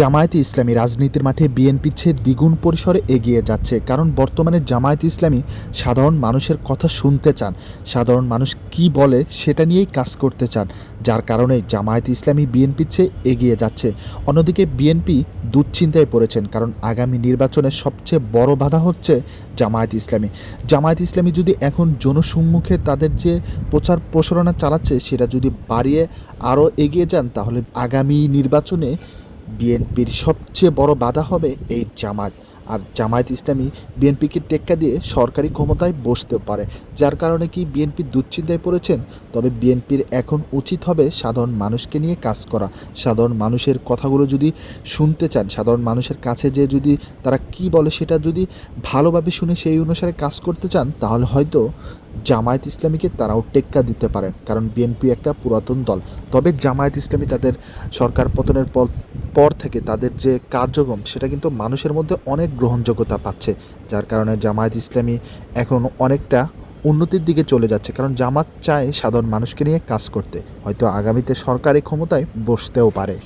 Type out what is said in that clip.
জামায়াতে ইসলামী রাজনীতির মাঠে বিএনপির চেয়ে দ্বিগুণ পরিসরে এগিয়ে যাচ্ছে, কারণ বর্তমানে জামায়াতে ইসলামী সাধারণ মানুষের কথা শুনতে চান। সাধারণ মানুষ কি বলে সেটা নিয়েই কাজ করতে চান, যার কারণে জামায়াতে ইসলামী বিএনপির চেয়ে এগিয়ে যাচ্ছে। অন্যদিকে বিএনপি দুশ্চিন্তায় পড়েছেন, কারণ আগামী নির্বাচনে সবচেয়ে বড় বাধা হচ্ছে জামায়াত ইসলামী। জামায়াত ইসলামী যদি এখন জনসম্মুখে তাদের যে প্রচার প্রসারণা চালাচ্ছে, সেটা যদি বাড়িয়ে আরও এগিয়ে যান, তাহলে আগামী নির্বাচনে বিএনপির সবচেয়ে বড় বাধা হবে এই জামাত আর জামায়াত ইসলামী বিএনপিকে টেক্কা দিয়ে সরকারি ক্ষমতায় বসতে পারে, যার কারণে কি বিএনপি দুশ্চিন্তায় পড়েছেন? তবে বিএনপির এখন উচিত হবে সাধারণ মানুষকে নিয়ে কাজ করা। সাধারণ মানুষের কথাগুলো যদি শুনতে চান, সাধারণ মানুষের কাছে যে যদি তারা কি বলে সেটা যদি ভালোভাবে শুনে সেই অনুসারে কাজ করতে চান, তাহলে হয়তো জামায়াত ইসলামীকে তারাও টেক্কা দিতে পারেন, কারণ বিএনপি একটা পুরাতন দল। তবে জামায়াত ইসলামী তাদের সরকার পতনের পর পর থেকে তাদের যে কার্যক্রম, সেটা কিন্তু মানুষের মধ্যে অনেক গ্রহণযোগ্যতা পাচ্ছে। যার কারণে জামায়াত ইসলামী এখন অনেকটা উন্নতির দিকে চলে যাচ্ছে। কারণ জামাত চায় সাধারণ মানুষকে নিয়ে কাজ করতে। হয়তো আগামীতে সরকারি ক্ষমতায় বসতেও পারে।